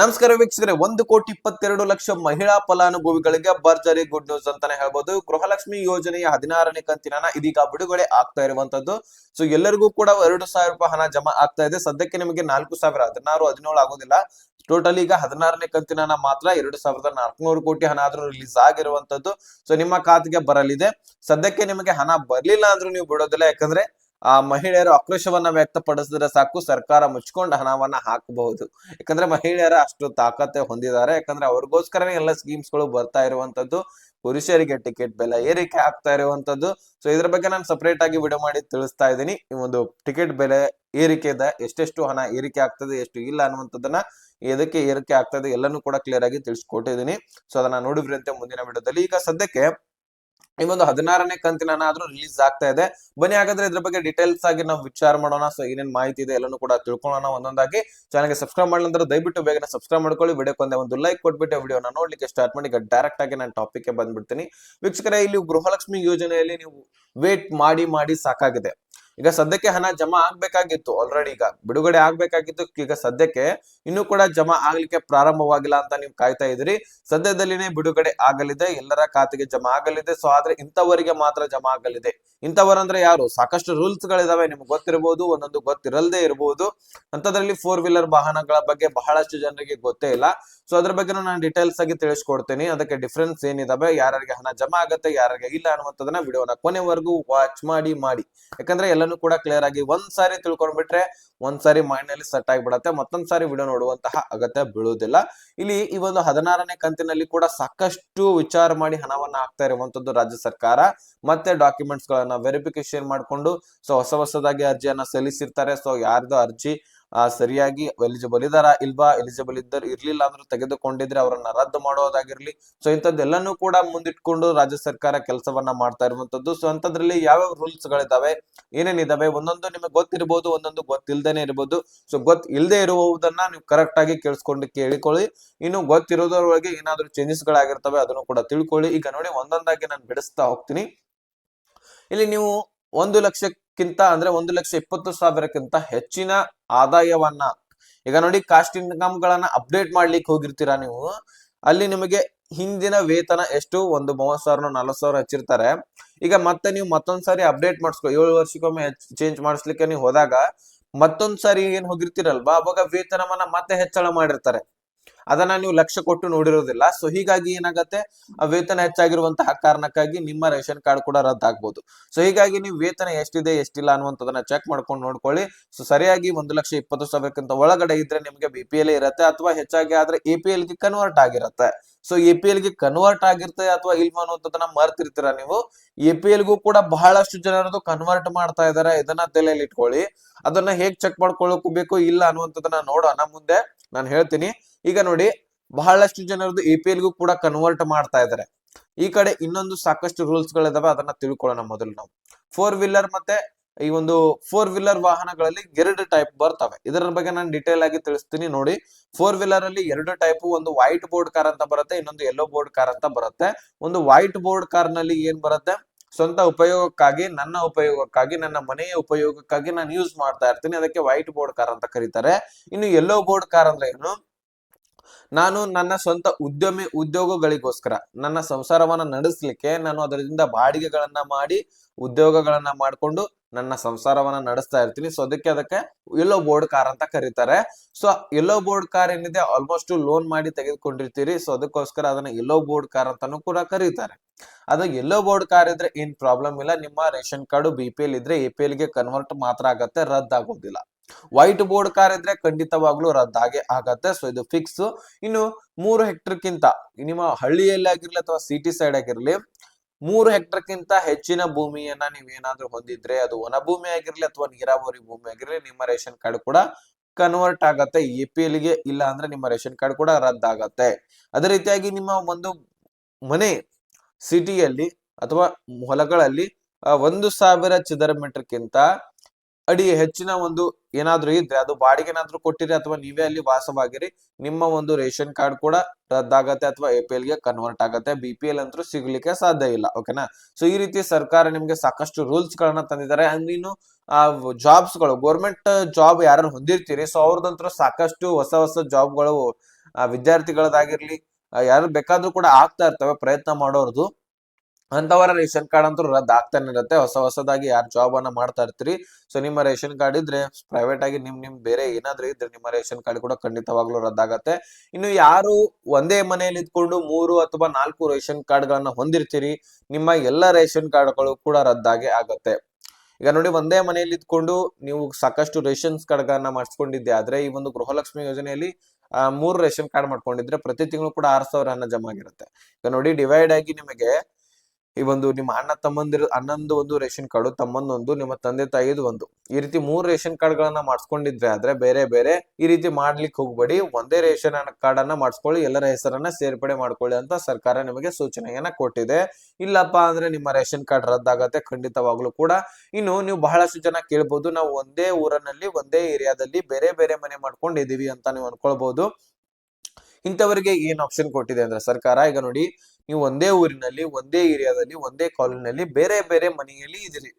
ನಮಸ್ಕಾರ ವೀಕ್ಷಕರೇ, ಒಂದು ಕೋಟಿ ಇಪ್ಪತ್ತೆರಡು ಲಕ್ಷ ಮಹಿಳಾ ಫಲಾನುಭವಿಗಳಿಗೆ ಭರ್ಜರಿ ಗುಡ್ ನ್ಯೂಸ್ ಅಂತಾನೆ ಹೇಳ್ಬೋದು. ಗೃಹಲಕ್ಷ್ಮಿ ಯೋಜನೆಯ ಹದಿನಾರನೇ ಕಂತಿನ ಇದೀಗ ಬಿಡುಗಡೆ ಆಗ್ತಾ ಇರುವಂತದ್ದು. ಸೊ ಎಲ್ಲರಿಗೂ ಕೂಡ ಎರಡು ಸಾವಿರ ರೂಪಾಯಿ ಹಣ ಜಮಾ ಆಗ್ತಾ ಇದೆ. ಸದ್ಯಕ್ಕೆ ನಿಮಗೆ ನಾಲ್ಕು ಸಾವಿರ, ಹದಿನಾರು, ಹದಿನೇಳು ಆಗೋದಿಲ್ಲ. ಟೋಟಲ್ ಈಗ ಹದಿನಾರನೇ ಕಂತಿನ ಮಾತ್ರ ಎರಡು ಸಾವಿರದ ನಾಲ್ಕುನೂರು ಕೋಟಿ ಹಣ ಆದ್ರೂ ರಿಲೀಸ್ ಆಗಿರುವಂತದ್ದು. ಸೊ ನಿಮ್ಮ ಖಾತೆಗೆ ಬರಲಿದೆ. ಸದ್ಯಕ್ಕೆ ನಿಮಗೆ ಹಣ ಬರ್ಲಿಲ್ಲ ಅಂದ್ರೂ ನೀವು ಬಿಡೋದಿಲ್ಲ. ಯಾಕಂದ್ರೆ ಆ ಮಹಿಳೆಯರು ಆಕ್ರೋಶವನ್ನ ವ್ಯಕ್ತಪಡಿಸಿದ್ರೆ ಸಾಕು, ಸರ್ಕಾರ ಮುಚ್ಕೊಂಡು ಹಣವನ್ನ ಹಾಕಬಹುದು. ಯಾಕಂದ್ರೆ ಮಹಿಳೆಯರ ಅಷ್ಟು ತಾಕತ್ತೆ ಹೊಂದಿದ್ದಾರೆ. ಯಾಕಂದ್ರೆ ಅವ್ರಿಗೋಸ್ಕರನೇ ಎಲ್ಲ ಸ್ಕೀಮ್ಸ್ಗಳು ಬರ್ತಾ ಇರುವಂತದ್ದು. ಪುರುಷರಿಗೆ ಟಿಕೆಟ್ ಬೆಲೆ ಏರಿಕೆ ಆಗ್ತಾ ಇರುವಂತದ್ದು. ಸೊ ಇದ್ರ ಬಗ್ಗೆ ನಾನು ಸಪರೇಟ್ ಆಗಿ ವಿಡಿಯೋ ಮಾಡಿ ತಿಳಿಸ್ತಾ ಇದ್ದೀನಿ. ಈ ಒಂದು ಟಿಕೆಟ್ ಬೆಲೆ ಏರಿಕೆ ಇದೆ. ಎಷ್ಟೆಷ್ಟು ಹಣ ಏರಿಕೆ ಆಗ್ತದೆ, ಎಷ್ಟು ಇಲ್ಲ ಅನ್ನುವಂಥದ್ದನ್ನ ಎದಕ್ಕೆ ಏರಿಕೆ ಆಗ್ತದೆ ಎಲ್ಲನೂ ಕೂಡ ಕ್ಲಿಯರ್ ಆಗಿ ತಿಳಿಸ್ಕೊಟ್ಟಿದ್ದೀನಿ. ಸೊ ಅದನ್ನ ನೋಡಿದ್ರಂತೆ ಮುಂದಿನ ವಿಡಿಯೋದಲ್ಲಿ ಈಗ ಸದ್ಯಕ್ಕೆ ಈ ಒಂದು ಹದಿನಾರನೇ ಕಂತಿನ ಆದ್ರೂ ರಿಲೀಸ್ ಆಗ್ತಾ ಇದೆ. ಬನ್ನಿ, ಹಾಗಾದ್ರೆ ಇದ್ರ ಬಗ್ಗೆ ಡೀಟೇಲ್ಸ್ ಆಗಿ ನಾವು ವಿಚಾರ ಮಾಡೋಣ. ಸೊ ಏನೇನ್ ಮಾಹಿತಿ ಇದೆ ಎಲ್ಲನೂ ಕೂಡ ತಿಳ್ಕೊಳ್ಳೋಣ ಒಂದೊಂದಾಗಿ. ಚಾನಲ್ಗೆ ಸಬ್ಸ್ಕ್ರೈಬ್ ಮಾಡಿದ್ರೆ ದಯವಿಟ್ಟು ಬೇಗನೆ ಸಬ್ಸ್ಕ್ರೈಬ್ ಮಾಡ್ಕೊಳ್ಳಿ. ವಿಡಿಯೋಕ್ಕೆ ಒಂದೇ ಒಂದು ಲೈಕ್ ಕೊಟ್ಬಿಟ್ಟು ವಿಡಿಯೋನ ನೋಡ್ಲಿಕ್ಕೆ ಸ್ಟಾರ್ಟ್ ಮಾಡಿ, ಈಗ ಡೈರೆಕ್ಟ್ ಆಗಿ ನಾನು ಟಾಪಿಕ್ ಬಂದ್ಬಿಡ್ತೀನಿ. ವೀಕ್ಷಕರೇ, ಇಲ್ಲಿ ಗೃಹಲಕ್ಷ್ಮಿ ಯೋಜನೆಯಲ್ಲಿ ನೀವು ವೇಟ್ ಮಾಡಿ ಮಾಡಿ ಸಾಕಾಗಿದೆ. ಈಗ ಸದ್ಯಕ್ಕೆ ಹಣ ಜಮಾ ಆಗ್ಬೇಕಾಗಿತ್ತು ಆಲ್ರೆಡಿ ಈಗ. ಬಿಡುಗಡೆ ಆಗ್ಬೇಕಾಗಿತ್ತು. ಈಗ ಸದ್ಯಕ್ಕೆ ಇನ್ನು ಕೂಡ ಜಮಾ ಆಗ್ಲಿಕ್ಕೆ ಪ್ರಾರಂಭವಾಗಿಲ್ಲ ಅಂತ ನೀವು ಕಾಯ್ತಾ ಇದ್ರಿ ಸದ್ಯದಲ್ಲಿನೇ ಬಿಡುಗಡೆ ಆಗಲಿದೆ. ಎಲ್ಲರ ಖಾತೆಗೆ ಜಮಾ ಆಗಲಿದೆ. ಸೊ ಆದ್ರೆ ಇಂಥವರಿಗೆ ಮಾತ್ರ ಜಮಾ ಆಗಲಿದೆ. ಇಂಥವರಂದ್ರೆ ಯಾರು? ಸಾಕಷ್ಟು ರೂಲ್ಸ್ ಗಳಿದಾವೆ. ನಿಮ್ಗೆ ಗೊತ್ತಿರಬಹುದು ಒಂದೊಂದು ಗೊತ್ತಿರಲ್ದೇ ಇರಬಹುದು ಅಂತದ್ರಲ್ಲಿ ಫೋರ್ ವೀಲರ್ ವಾಹನಗಳ ಬಗ್ಗೆ ಬಹಳಷ್ಟು ಜನರಿಗೆ ಗೊತ್ತೇ ಇಲ್ಲ. ಸೊ ಅದ್ರ ಬಗ್ಗೆ ನಾನು ಡೀಟೇಲ್ಸ್ ಆಗಿ ತಿಳಿಸ್ಕೊಡ್ತೀನಿ. ಅದಕ್ಕೆ ಡಿಫ್ರೆನ್ಸ್ ಏನಿದಾವೆ ಯಾರಿಗೆ ಹಣ ಜಮಾ ಆಗುತ್ತೆ ಯಾರಿಗೆ ಇಲ್ಲ ಅನ್ನುವಂಥದ್ದನ್ನ ವಿಡಿಯೋನ ಕೊನೆವರೆಗೂ ವಾಚ್ ಮಾಡಿ ಮಾಡಿ. ಯಾಕಂದ್ರೆ ಎಲ್ಲನೂ ಕೂಡ ಕ್ಲಿಯರ್ ಆಗಿ ಒಂದ್ ಸಾರಿ ತಿಳ್ಕೊಂಡ್ಬಿಟ್ರೆ ಒಂದ್ ಸಾರಿ ಮೈಂಡ್ನಲ್ಲಿ ಸೆಟ್ ಆಗಿಬಿಡತ್ತೆ, ಮತ್ತೊಂದ್ ಸಾರಿ ವಿಡಿಯೋ ನೋಡುವಂತಹ ಅಗತ್ಯ ಬೀಳುವುದಿಲ್ಲ. ಇಲ್ಲಿ ಈ ಒಂದು ಹದಿನಾರನೇ ಕಂತಿನಲ್ಲಿ ಕೂಡ ಸಾಕಷ್ಟು ವಿಚಾರ ಮಾಡಿ ಹಣವನ್ನ ಹಾಕ್ತಾ ಇರುವಂತದ್ದು ರಾಜ್ಯ ಸರ್ಕಾರ. ಮತ್ತೆ ಡಾಕ್ಯುಮೆಂಟ್ಸ್ ಗಳನ್ನ ವೆರಿಫಿಕೇಶನ್ ಮಾಡ್ಕೊಂಡು ಸೊ ಹೊಸ ಹೊಸದಾಗಿ ಅರ್ಜಿಯನ್ನ ಸಲ್ಲಿಸಿರ್ತಾರೆ. ಸೊ ಯಾರ್ದು ಅರ್ಜಿ ಸರಿಯಾಗಿ ಎಲಿಜಿಬಲ್ ಇದಾರ ಇಲ್ವಾ? ಎಲಿಜಿಬಲ್ ಇದ್ದರು ಇರ್ಲಿಲ್ಲ ಅಂದ್ರೆ ತೆಗೆದುಕೊಂಡಿದ್ರೆ ಅವರನ್ನ ರದ್ದು ಮಾಡೋದಾಗಿರ್ಲಿ. ಸೊ ಇಂಥದ್ದೆಲ್ಲನೂ ಕೂಡ ಮುಂದಿಟ್ಕೊಂಡು ರಾಜ್ಯ ಸರ್ಕಾರ ಕೆಲಸವನ್ನ ಮಾಡ್ತಾ ಇರುವಂತದ್ದು ಸೊ ಅಂತದ್ರಲ್ಲಿ ಯಾವ್ಯಾವ ರೂಲ್ಸ್ ಗಳಿದಾವೆ? ಏನೇನಿದಾವೆ? ಒಂದೊಂದು ನಿಮಗೆ ಗೊತ್ತಿರ್ಬೋದು, ಒಂದೊಂದು ಗೊತ್ತಿಲ್ದೇನೆ ಇರ್ಬೋದು. ಸೊ ಗೊತ್ ಇಲ್ದೇ ಇರುವುದನ್ನ ನೀವು ಕರೆಕ್ಟ್ ಆಗಿ ಕೇಳಿಸ್ಕೊಂಡು ಕೇಳಿಕೊಳ್ಳಿ. ಇನ್ನು ಗೊತ್ತಿರೋದ್ರೊಳಗೆ ಏನಾದ್ರೂ ಚೇಂಜಸ್ ಗಳಾಗಿರ್ತವೆ, ಅದನ್ನು ಕೂಡ ತಿಳ್ಕೊಳ್ಳಿ. ಈಗ ನೋಡಿ, ಒಂದೊಂದಾಗಿ ನಾನು ಬಿಡಿಸ್ತಾ ಹೋಗ್ತೀನಿ. ಇಲ್ಲಿ ನೀವು ಒಂದು ಲಕ್ಷಕ್ಕಿಂತ ಅಂದ್ರೆ ಒಂದು ಲಕ್ಷ ಇಪ್ಪತ್ತು ಸಾವಿರಕ್ಕಿಂತ ಹೆಚ್ಚಿನ ಆದಾಯವನ್ನ. ಈಗ ನೋಡಿ ಕಾಸ್ಟ್ ಇನ್ಕಮ್ ಗಳನ್ನ ಅಪ್ಡೇಟ್ ಮಾಡ್ಲಿಕ್ಕೆ ಹೋಗಿರ್ತೀರಾ ನೀವು? ಅಲ್ಲಿ ನಿಮಗೆ ಹಿಂದಿನ ವೇತನ ಎಷ್ಟು? ಒಂದು ಮೂವತ್ ಸಾವಿರ ನಲ್ವತ್ ಸಾವಿರ ಹಚ್ಚಿರ್ತಾರೆ. ಈಗ ಮತ್ತೆ ನೀವು ಮತ್ತೊಂದ್ಸಾರಿ ಅಪ್ಡೇಟ್ ಮಾಡಿಸ್ಕೊ, ಏಳು ವರ್ಷಕ್ಕೊಮ್ಮೆ ಚೇಂಜ್ ಮಾಡಿಸ್ಲಿಕ್ಕೆ ನೀವು ಹೋದಾಗ ಮತ್ತೊಂದ್ಸಾರಿ ಏನ್ ಹೋಗಿರ್ತೀರಲ್ವಾ? ಅವಾಗ ವೇತನವನ್ನ ಮತ್ತೆ ಹೆಚ್ಚಳ ಮಾಡಿರ್ತಾರೆ. ಅದನ್ನ ನೀವು ಲಕ್ಷ ಕೊಟ್ಟು ನೋಡಿರೋದಿಲ್ಲ. ಸೊ ಹೀಗಾಗಿ ಏನಾಗುತ್ತೆ? ವೇತನ ಹೆಚ್ಚಾಗಿರುವಂತಹ ಕಾರಣಕ್ಕಾಗಿ ನಿಮ್ಮ ರೇಷನ್ ಕಾರ್ಡ್ ಕೂಡ ರದ್ದಾಗಬಹುದು ಸೊ ಹೀಗಾಗಿ ನೀವು ವೇತನ ಎಷ್ಟಿದೆ, ಎಷ್ಟಿಲ್ಲ ಅನ್ನುವಂಥದ್ದನ್ನ ಚೆಕ್ ಮಾಡ್ಕೊಂಡು ನೋಡ್ಕೊಳ್ಳಿ. ಸೊ ಸರಿಯಾಗಿ ಒಂದು ಲಕ್ಷ ಇಪ್ಪತ್ತು ಸಾವಿರಕ್ಕಿಂತ ಒಳಗಡೆ ಇದ್ರೆ ನಿಮಗೆ ಬಿ ಪಿ ಇರುತ್ತೆ, ಅಥವಾ ಹೆಚ್ಚಾಗಿ ಆದ್ರೆ ಎ ಪಿ ಕನ್ವರ್ಟ್ ಆಗಿರುತ್ತೆ. ಸೊ ಎ ಪಿ ಎಲ್ಗೆ ಕನ್ವರ್ಟ್ ಆಗಿರ್ತದೆ ಅಥವಾ ಇಲ್ವಾ ಅನ್ನುವಂಥದ್ದನ್ನ ಮರ್ತಿರ್ತೀರ ನೀವು? ಎ ಪಿ ಎಲ್ ಗೂ ಕೂಡ ಬಹಳಷ್ಟು ಜನರದು ಕನ್ವರ್ಟ್ ಮಾಡ್ತಾ ಇದಾರೆ. ಇದನ್ನ ತಲೆಯಲ್ಲಿ ಇಟ್ಕೊಳ್ಳಿ. ಅದನ್ನ ಹೇಗ್ ಚೆಕ್ ಮಾಡ್ಕೊಳ್ಳೋಕು ಬೇಕು, ಇಲ್ಲ ಅನ್ನುವಂಥದ್ದನ್ನ ನೋಡೋಣ ಮುಂದೆ. ನಾನು ಹೇಳ್ತೀನಿ. ಈಗ ನೋಡಿ, ಬಹಳಷ್ಟು ಜನರದು ಎ ಪಿ ಎಲ್ ಗೂ ಕೂಡ ಕನ್ವರ್ಟ್ ಮಾಡ್ತಾ ಇದಾರೆ. ಈ ಕಡೆ ಇನ್ನೊಂದು ಸಾಕಷ್ಟು ರೂಲ್ಸ್ ಗಳಿದಾವೆ. ಅದನ್ನ ತಿಳ್ಕೊಳ್ಳೋಣ ಮೊದಲು ನಾವು. ಫೋರ್ ವೀಲರ್ ಮತ್ತೆ ಈ ಒಂದು ಫೋರ್ ವೀಲರ್ ವಾಹನಗಳಲ್ಲಿ ಎರಡು ಟೈಪ್ ಬರ್ತವೆ. ಇದರ ಬಗ್ಗೆ ನಾನು ಡೀಟೇಲ್ ಆಗಿ ತಿಳಿಸ್ತೀನಿ ನೋಡಿ. ಫೋರ್ ವೀಲರ್ ಅಲ್ಲಿ ಎರಡು ಟೈಪ್ ಒಂದು ವೈಟ್ ಬೋರ್ಡ್ ಕಾರ್ ಅಂತ ಬರುತ್ತೆ, ಇನ್ನೊಂದು ಯೆಲ್ಲೋ ಬೋರ್ಡ್ ಕಾರ್ ಅಂತ ಬರುತ್ತೆ. ಒಂದು ವೈಟ್ ಬೋರ್ಡ್ ಕಾರ್ನಲ್ಲಿ ಏನ್ ಬರುತ್ತೆ? ಸ್ವಂತ ಉಪಯೋಗಕ್ಕಾಗಿ, ನನ್ನ ಉಪಯೋಗಕ್ಕಾಗಿ, ನನ್ನ ಮನೆಯ ಉಪಯೋಗಕ್ಕಾಗಿ ನಾನು ಯೂಸ್ ಮಾಡ್ತಾ ಇರ್ತೀನಿ. ಅದಕ್ಕೆ ವೈಟ್ ಬೋರ್ಡ್ ಕಾರ್ ಅಂತ ಕರೀತಾರೆ. ಇನ್ನು ಯೆಲ್ಲೋ ಬೋರ್ಡ್ ಕಾರ್ ಅಂದ್ರೆ ಏನು? ನಾನು ನನ್ನ ಸ್ವಂತ ಉದ್ಯಮಿ, ಉದ್ಯೋಗಗಳಿಗೋಸ್ಕರ ನನ್ನ ಸಂಸಾರವನ್ನ ನಡೆಸಲಿಕ್ಕೆ ನಾನು ಅದರಿಂದ ಬಾಡಿಗೆಗಳನ್ನ ಮಾಡಿ, ಉದ್ಯೋಗಗಳನ್ನ ಮಾಡಿಕೊಂಡು ನನ್ನ ಸಂಸಾರವನ್ನ ನಡೆಸ್ತಾ ಇರ್ತೀನಿ. ಸೊ ಅದಕ್ಕೆ ಅದಕ್ಕೆ ಯೆಲ್ಲೋ ಬೋರ್ಡ್ ಕಾರ್ ಅಂತ ಕರೀತಾರೆ. ಸೊ ಎಲ್ಲೋ ಬೋರ್ಡ್ ಕಾರ್ ಏನಿದೆ ಆಲ್ಮೋಸ್ಟ್ ಲೋನ್ ಮಾಡಿ ತೆಗೆದುಕೊಂಡಿರ್ತೀರಿ. ಸೊ ಅದಕ್ಕೋಸ್ಕರ ಅದನ್ನ ಯೆಲ್ಲೋ ಬೋರ್ಡ್ ಕಾರ್ ಅಂತಾನು ಕೂಡ ಕರೀತಾರೆ. ಅದ ಯೆಲ್ಲೋ ಬೋರ್ಡ್ ಕಾರ್ ಇದ್ರೆ ಏನ್ ಪ್ರಾಬ್ಲಮ್ ಇಲ್ಲ. ನಿಮ್ಮ ration card B P L ಇದ್ರೆ ಎ ಪಿ ಎಲ್ಗೆ ಕನ್ವರ್ಟ್ ಮಾತ್ರ ಆಗತ್ತೆ, ರದ್ದಾಗೋದಿಲ್ಲ. ವೈಟ್ ಬೋರ್ಡ್ ಕಾರ್ ಇದ್ರೆ ಖಂಡಿತವಾಗ್ಲೂ ರದ್ದಾಗೆ ಆಗತ್ತೆ. ಸೊ ಇದು ಫಿಕ್ಸ್ ಇನ್ನು ಮೂರು ಹೆಕ್ಟರ್ಕ್ಕಿಂತ ನಿಮ್ಮ ಹಳ್ಳಿಯಲ್ಲಿ ಆಗಿರ್ಲಿ ಅಥವಾ ಸಿಟಿ ಸೈಡ್ ಆಗಿರ್ಲಿ ಮೂರು ಹೆಕ್ಟರ್ಕ್ಕಿಂತ ಹೆಚ್ಚಿನ ಭೂಮಿಯನ್ನ ನೀವೇನಾದ್ರೂ ಹೊಂದಿದ್ರೆ ಅದು ಒಣ ಭೂಮಿ ಆಗಿರ್ಲಿ ಅಥವಾ ನೀರಾವರಿ ಭೂಮಿ ಆಗಿರ್ಲಿ, ನಿಮ್ಮ ರೇಷನ್ ಕಾರ್ಡ್ ಕೂಡ ಕನ್ವರ್ಟ್ ಆಗತ್ತೆ. ಎ ಪಿ ಎಲ್ಗೆ ಇಲ್ಲ ಅಂದ್ರೆ ನಿಮ್ಮ ರೇಷನ್ ಕಾರ್ಡ್ ಕೂಡ ರದ್ದಾಗತ್ತೆ. ಅದೇ ರೀತಿಯಾಗಿ ನಿಮ್ಮ ಒಂದು ಮನೆ ಸಿಟಿಯಲ್ಲಿ ಅಥವಾ ಹೊಲಗಳಲ್ಲಿ ಒಂದು ಸಾವಿರ ಚದರ ಮೀಟರ್ಕ್ಕಿಂತ ಅಡಿ ಹೆಚ್ಚಿನ ಒಂದು ಏನಾದ್ರೂ ಇದ್ರೆ, ಅದು ಬಾಡಿಗೆ ಬಾಡಿಗೆನಾದ್ರೂ ಕೊಟ್ಟಿರಿ ಅಥವಾ ನೀವೇ ಅಲ್ಲಿ ವಾಸವಾಗಿರಿ, ನಿಮ್ಮ ಒಂದು ರೇಷನ್ ಕಾರ್ಡ್ ಕೂಡ ರದ್ದಾಗತ್ತೆ ಅಥವಾ ಎ ಗೆ ಕನ್ವರ್ಟ್ ಆಗತ್ತೆ ಬಿ ಪಿ ಎಲ್ ಅಂತೂ ಸಿಗ್ಲಿಕ್ಕೆ ಸಾಧ್ಯ ಇಲ್ಲ ಓಕೆನಾ ಸೊ ಈ ರೀತಿ ಸರ್ಕಾರ ನಿಮ್ಗೆ ಸಾಕಷ್ಟು ರೂಲ್ಸ್ ಗಳನ್ನ ತಂದಿದ್ದಾರೆ. ಅಂಡ್ ಇನ್ನು ಆ ಜಾಬ್ಸ್ಗಳು ಗೌರ್ಮೆಂಟ್ ಜಾಬ್ ಯಾರು ಹೊಂದಿರ್ತೀರಿ ಸೊ ಅವ್ರದಂತೂ ಸಾಕಷ್ಟು ಹೊಸ ಹೊಸ ಜಾಬ್ಗಳು ಗಳು ವಿದ್ಯಾರ್ಥಿಗಳದಾಗಿರ್ಲಿ ಯಾರು ಬೇಕಾದ್ರೂ ಕೂಡ ಆಗ್ತಾ ಇರ್ತವೆ, ಪ್ರಯತ್ನ ಮಾಡೋರ್ದು. ಅಂತವರ ರೇಷನ್ ಕಾರ್ಡ್ ಅಂತೂ ರದ್ದಾಗ್ತಾನೆ ಇರುತ್ತೆ. ಹೊಸ ಹೊಸದಾಗಿ ಯಾರು ಜಾಬ್ ಅನ್ನ ಮಾಡ್ತಾ ಇರ್ತೀರಿ? ಸೊ ನಿಮ್ಮ ರೇಷನ್ ಕಾರ್ಡ್ ಇದ್ರೆ ಪ್ರೈವೇಟ್ ಆಗಿ ನಿಮ್ ನಿಮ್ ಬೇರೆ ಏನಾದ್ರೂ ಇದ್ರೆ ನಿಮ್ಮ ರೇಷನ್ ಕಾರ್ಡ್ ಕೂಡ ಖಂಡಿತವಾಗ್ಲೂ ರದ್ದಾಗತ್ತೆ. ಇನ್ನು ಯಾರು ಒಂದೇ ಮನೆಯಲ್ಲಿ ಇದ್ಕೊಂಡು ಮೂರು ಅಥವಾ ನಾಲ್ಕು ರೇಷನ್ ಕಾರ್ಡ್ ಗಳನ್ನ ಹೊಂದಿರ್ತೀರಿ, ನಿಮ್ಮ ಎಲ್ಲ ರೇಷನ್ ಕಾರ್ಡ್ಗಳು ಕೂಡ ರದ್ದಾಗೆ ಆಗತ್ತೆ. ಈಗ ನೋಡಿ, ಒಂದೇ ಮನೆಯಲ್ಲಿ ಇದ್ಕೊಂಡು ನೀವು ಸಾಕಷ್ಟು ರೇಷನ್ ಕಾರ್ಡ್ಗಳನ್ನ ಮಾಡಿಸ್ಕೊಂಡಿದ್ದೆ ಆದ್ರೆ ಈ ಒಂದು ಗೃಹಲಕ್ಷ್ಮಿ ಯೋಜನೆಯಲ್ಲಿ ಮೂರು ರೇಷನ್ ಕಾರ್ಡ್ ಮಾಡ್ಕೊಂಡಿದ್ರೆ ಪ್ರತಿ ತಿಂಗಳು ಕೂಡ ಆರ್ ಸಾವಿರ ಜಮಾ ಆಗಿರುತ್ತೆ. ಈಗ ನೋಡಿ, ಡಿವೈಡ್ ಆಗಿ ನಿಮಗೆ ಈ ಒಂದು ನಿಮ್ಮ ಅಣ್ಣ ತಮ್ಮಂದಿರ, ಅಣ್ಣಂದು ಒಂದು ರೇಷನ್ ಕಾರ್ಡು, ತಮ್ಮಂದೊಂದು, ನಿಮ್ಮ ತಂದೆ ತಾಯಿದು ಒಂದು. ಈ ರೀತಿ ಮೂರು ರೇಷನ್ ಕಾರ್ಡ್ ಗಳನ್ನ ಮಾಡಿಸ್ಕೊಂಡಿದ್ರೆ ಆದ್ರೆ ಬೇರೆ ಬೇರೆ ಈ ರೀತಿ ಮಾಡ್ಲಿಕ್ಕೆ ಹೋಗ್ಬೇಡಿ. ಒಂದೇ ರೇಷನ್ ಕಾರ್ಡ್ ಅನ್ನ ಮಾಡಿಸ್ಕೊಳ್ಳಿ, ಎಲ್ಲರ ಹೆಸರನ್ನ ಸೇರ್ಪಡೆ ಮಾಡ್ಕೊಳ್ಳಿ ಅಂತ ಸರ್ಕಾರ ನಿಮಗೆ ಸೂಚನೆಯನ್ನ ಕೊಟ್ಟಿದೆ. ಇಲ್ಲಪ್ಪ ಅಂದ್ರೆ ನಿಮ್ಮ ರೇಷನ್ ಕಾರ್ಡ್ ರದ್ದಾಗತ್ತೆ, ಖಂಡಿತವಾಗ್ಲೂ ಕೂಡ. ಇನ್ನು ನೀವು ಬಹಳಷ್ಟು ಜನ ಕೇಳ್ಬೋದು, ನಾವು ಒಂದೇ ಊರಿನಲ್ಲಿ, ಒಂದೇ ಏರಿಯಾದಲ್ಲಿ ಬೇರೆ ಬೇರೆ ಮನೆ ಮಾಡ್ಕೊಂಡಿದೀವಿ ಅಂತ ನೀವು ಅನ್ಕೊಳ್ಬಹುದು ಇಂಥವರಿಗೆ ಏನ್ ಆಪ್ಷನ್ ಕೊಟ್ಟಿದೆ ಅಂದ್ರೆ ಸರ್ಕಾರ? ಈಗ ನೋಡಿ ನೀವು ಒಂದೇ ಊರಿನಲ್ಲಿ, ಒಂದೇ ಏರಿಯಾದಲ್ಲಿ, ಒಂದೇ ಕಾಲೋನಿನಲ್ಲಿ ಬೇರೆ ಬೇರೆ ಮನೆಯಲ್ಲಿ ಇದ್ದೀರಿ.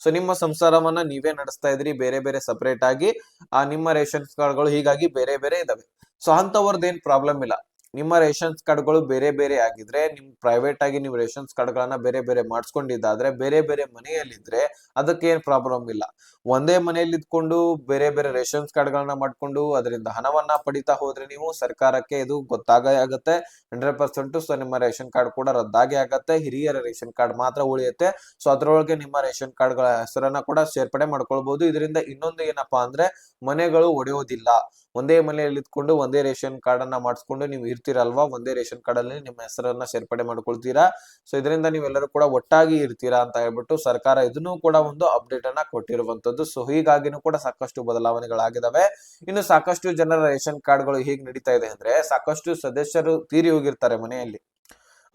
ಸೊ ನಿಮ್ಮ ಸಂಸಾರವನ್ನ ನೀವೇ ನಡೆಸ್ತಾ ಇದ್ರಿ ಬೇರೆ ಬೇರೆ ಸಪರೇಟ್ ಆಗಿ. ಆ ನಿಮ್ಮ ರೇಷನ್ ಕಾರ್ಡ್ಗಳು ಹೀಗಾಗಿ ಬೇರೆ ಬೇರೆ ಇದಾವೆ ಸೊ ಅಂತವ್ರದ್ದೇನ್ ಪ್ರಾಬ್ಲಮ್ ಇಲ್ಲ. ನಿಮ್ಮ ರೇಷನ್ಸ್ ಕಾರ್ಡ್ಗಳು ಬೇರೆ ಬೇರೆ ಆಗಿದ್ರೆ, ನಿಮ್ ಪ್ರೈವೇಟ್ ಆಗಿ ನೀವು ರೇಷನ್ಸ್ ಕಾರ್ಡ್ಗಳನ್ನ ಬೇರೆ ಬೇರೆ ಮಾಡಿಸ್ಕೊಂಡಿದ್ದಾದ್ರೆ, ಬೇರೆ ಬೇರೆ ಮನೆಯಲ್ಲಿದ್ರೆ ಅದಕ್ಕೆ ಏನ್ ಪ್ರಾಬ್ಲಮ್ ಇಲ್ಲ. ಒಂದೇ ಮನೆಯಲ್ಲಿ ಇದ್ಕೊಂಡು ಬೇರೆ ಬೇರೆ ರೇಷನ್ಸ್ ಕಾರ್ಡ್ಗಳನ್ನ ಮಾಡ್ಕೊಂಡು ಅದರಿಂದ ಹಣವನ್ನ ಪಡಿತಾ ಹೋದ್ರೆ ನೀವು ಸರ್ಕಾರಕ್ಕೆ ಇದು ಗೊತ್ತಾಗೇ ಆಗುತ್ತೆ. ಹಂಡ್ರೆಡ್ ಪರ್ಸೆಂಟ್ ಸೊ ನಿಮ್ಮ ರೇಷನ್ ಕಾರ್ಡ್ ಕೂಡ ರದ್ದಾಗಿ ಆಗತ್ತೆ. ಹಿರಿಯರ ರೇಷನ್ ಕಾರ್ಡ್ ಮಾತ್ರ ಉಳಿಯುತ್ತೆ. ಸೊ, ಅದರೊಳಗೆ ನಿಮ್ಮ ರೇಷನ್ ಕಾರ್ಡ್ಗಳ ಹೆಸರನ್ನ ಕೂಡ ಸೇರ್ಪಡೆ ಮಾಡ್ಕೊಳ್ಬಹುದು ಇದರಿಂದ ಇನ್ನೊಂದು ಏನಪ್ಪಾ ಅಂದ್ರೆ ಮನೆಗಳು ಒಡೆಯೋದಿಲ್ಲ. ಒಂದೇ ಮನೆಯಲ್ಲಿ ಇದ್ಕೊಂಡು ಒಂದೇ ರೇಷನ್ ಕಾರ್ಡ್ ಅನ್ನ ಮಾಡಿಸ್ಕೊಂಡು ನೀವು ಇರ್ತೀರಲ್ವಾ? ಒಂದೇ ರೇಷನ್ ಕಾರ್ಡ್ ಅಲ್ಲಿ ನಿಮ್ಮ ಹೆಸರನ್ನ ಸೇರ್ಪಡೆ ಮಾಡ್ಕೊಳ್ತೀರಾ? ಸೊ ಇದರಿಂದ ನೀವೆಲ್ಲರೂ ಕೂಡ ಒಟ್ಟಾಗಿ ಇರ್ತೀರಾ ಅಂತ ಹೇಳ್ಬಿಟ್ಟು ಸರ್ಕಾರ ಇದನ್ನು ಕೂಡ ಒಂದು ಅಪ್ಡೇಟ್ ಅನ್ನ ಕೊಟ್ಟಿರುವಂತದ್ದು ಸೊ ಹೀಗಾಗಿನೂ ಕೂಡ ಸಾಕಷ್ಟು ಬದಲಾವಣೆಗಳಾಗಿದಾವೆ. ಇನ್ನು ಸಾಕಷ್ಟು ಜನರ ರೇಷನ್ ಕಾರ್ಡ್ಗಳು ಹೇಗ್ ನಡೀತಾ ಇದೆ ಅಂದ್ರೆ ಸಾಕಷ್ಟು ಸದಸ್ಯರು ತೀರಿ ಹೋಗಿರ್ತಾರೆ ಮನೆಯಲ್ಲಿ.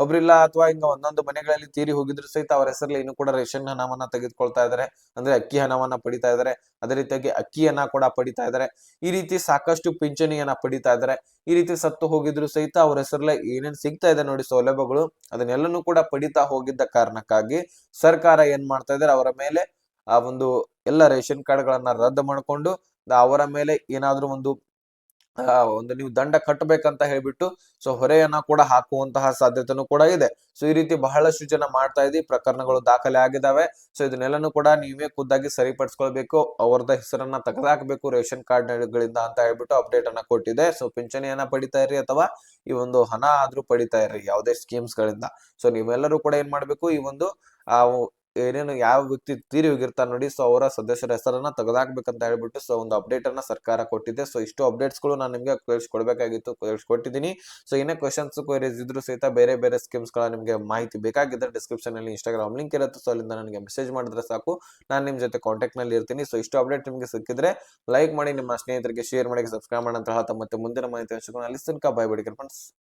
ಒಬ್ರಿಲ್ಲ ಅಥವಾ ಹಿಂಗ ಒಂದೊಂದು ಮನೆಗಳಲ್ಲಿ ತೀರಿ ಹೋಗಿದ್ರು ಸಹಿತ ಅವರ ಹೆಸರಲ್ಲಿ ಇನ್ನು ಕೂಡ ರೇಷನ್ ಹಣವನ್ನ ತೆಗೆದುಕೊಳ್ತಾ ಇದಾರೆ. ಅಂದ್ರೆ ಅಕ್ಕಿ ಹಣವನ್ನ ಪಡಿತಾ ಇದಾರೆ. ಅದೇ ರೀತಿಯಾಗಿ ಅಕ್ಕಿಯನ್ನ ಕೂಡ ಪಡಿತಾ ಇದಾರೆ. ಈ ರೀತಿ ಸಾಕಷ್ಟು ಪಿಂಚಣಿಯನ್ನ ಪಡಿತಾ ಇದಾರೆ. ಈ ರೀತಿ ಸತ್ತು ಹೋಗಿದ್ರು ಸಹಿತ ಅವ್ರ ಹೆಸರಲ್ಲೇ ಏನೇನ್ ಸಿಗ್ತಾ ಇದೆ ನೋಡಿ ಸೌಲಭ್ಯಗಳು, ಅದನ್ನೆಲ್ಲನೂ ಕೂಡ ಪಡಿತಾ ಹೋಗಿದ್ದ ಕಾರಣಕ್ಕಾಗಿ ಸರ್ಕಾರ ಏನ್ ಮಾಡ್ತಾ ಇದಾರೆ, ಅವರ ಮೇಲೆ ಆ ಒಂದು ಎಲ್ಲ ರೇಷನ್ ಕಾರ್ಡ್ ಗಳನ್ನ ರದ್ದು ಮಾಡಿಕೊಂಡು, ಅವರ ಮೇಲೆ ಏನಾದ್ರೂ ಒಂದು ಒಂದು ನೀವು ದಂಡ ಕಟ್ಟಬೇಕಂತ ಹೇಳ್ಬಿಟ್ಟು, ಸೊ ಹೊರೆಯನ್ನ ಕೂಡ ಹಾಕುವಂತಹ ಸಾಧ್ಯತೆನೂ ಕೂಡ ಇದೆ. ಸೊ ಈ ರೀತಿ ಬಹಳಷ್ಟು ಜನ ಮಾಡ್ತಾ ಇದ್ದೀವಿ ಪ್ರಕರಣಗಳು ದಾಖಲೆ ಆಗಿದಾವೆ. ಸೊ ಇದನ್ನೆಲ್ಲನೂ ಕೂಡ ನೀವೇ ಖುದ್ದಾಗಿ ಸರಿಪಡಿಸ್ಕೊಳ್ಬೇಕು. ಅವರದ ಹೆಸರನ್ನ ತೆಗೆದಾಕಬೇಕು, ರೇಷನ್ ಕಾರ್ಡ್ ಗಳಿಂದ ಅಂತ ಹೇಳ್ಬಿಟ್ಟು ಅಪ್ಡೇಟ್ ಅನ್ನ ಕೊಟ್ಟಿದೆ. ಸೊ ಪಿಂಚಣಿಯನ್ನ ಪಡಿತಾ ಇರ್ರಿ ಅಥವಾ ಈ ಒಂದು ಹಣ ಆದ್ರೂ ಪಡಿತಾ ಇರ್ರಿ, ಯಾವುದೇ ಸ್ಕೀಮ್ಸ್ ಗಳಿಂದ. ಸೊ ನೀವೆಲ್ಲರೂ ಕೂಡ ಏನ್ ಮಾಡ್ಬೇಕು, ಈ ಒಂದು, ಆ ಏನೇನು ಯಾವ ವ್ಯಕ್ತಿ ತೀರಿ ಹೋಗಿರ್ತಾರೆ ನೋಡಿ ಸೊ ಅವರ ಸದಸ್ಯರ ಹೆಸರನ್ನ ತೆಗೆದಾಕ್ಬೇಕಂತ ಹೇಳ್ಬಿಟ್ಟು ಸೊ ಒಂದು ಅಪ್ಡೇಟ್ ಅನ್ನ ಸರ್ಕಾರ ಕೊಟ್ಟಿದೆ. ಸೊ ಇಷ್ಟು ಅಪ್ಡೇಟ್ಸ್ಗಳು ನಾನು ನಿಮ್ಗೆ ಕಳಿಸ್ಕೊಡ್ಬೇಕಾಗಿತ್ತು ಕಳಿಸ್ಕೊಟ್ಟಿದ್ದೀನಿ ಸೊ ಏನೇ ಕ್ವಶನ್ಸ್ ಕ್ವೈರೀಸ್ ಇದ್ರು ಸಹಿತ ಬೇರೆ ಬೇರೆ ಸ್ಕೀಮ್ಸ್ಗಳ ನಿಮಗೆ ಮಾಹಿತಿ ಬೇಕಾಗಿದ್ರೆ ಡಿಸ್ಕ್ರಿಪ್ಷನ್ ಅಲ್ಲಿ ಇನ್ಸ್ಟಾಗ್ರಾಮ್ ಲಿಂಕ್ ಇರುತ್ತೆ. ಸೊ ಅಲ್ಲಿಂದ ನನಗೆ ಮೆಸೇಜ್ ಮಾಡಿದ್ರೆ ಸಾಕು. ನಾನು ನಿಮ್ ಜೊತೆ ಕಾಂಟ್ಯಾಕ್ಟ್ನಲ್ಲಿ ಇರ್ತೀನಿ. ಸೊ ಇಷ್ಟು ಅಪ್ಡೇಟ್ ನಿಮಗೆ ಸಿಕ್ಕಿದ್ರೆ ಲೈಕ್ ಮಾಡಿ, ನಿಮ್ಮ ಸ್ನೇಹಿತರಿಗೆ ಶೇರ್ ಮಾಡಿ ಸಬ್ಸ್ಕ್ರೈಬ್ ಮಾಡಿ ಅಂತ ಹೇಳ್ತಾ ಮತ್ತೆ ಮುಂದಿನ ಮಾಹಿತಿ ಹಂಚ್ಕೊಂಡು ಅಲ್ಲಿ ತನಕ ಬಾಯ್ ಬಿಡಿ ಫ್ರೆಂಡ್ಸ್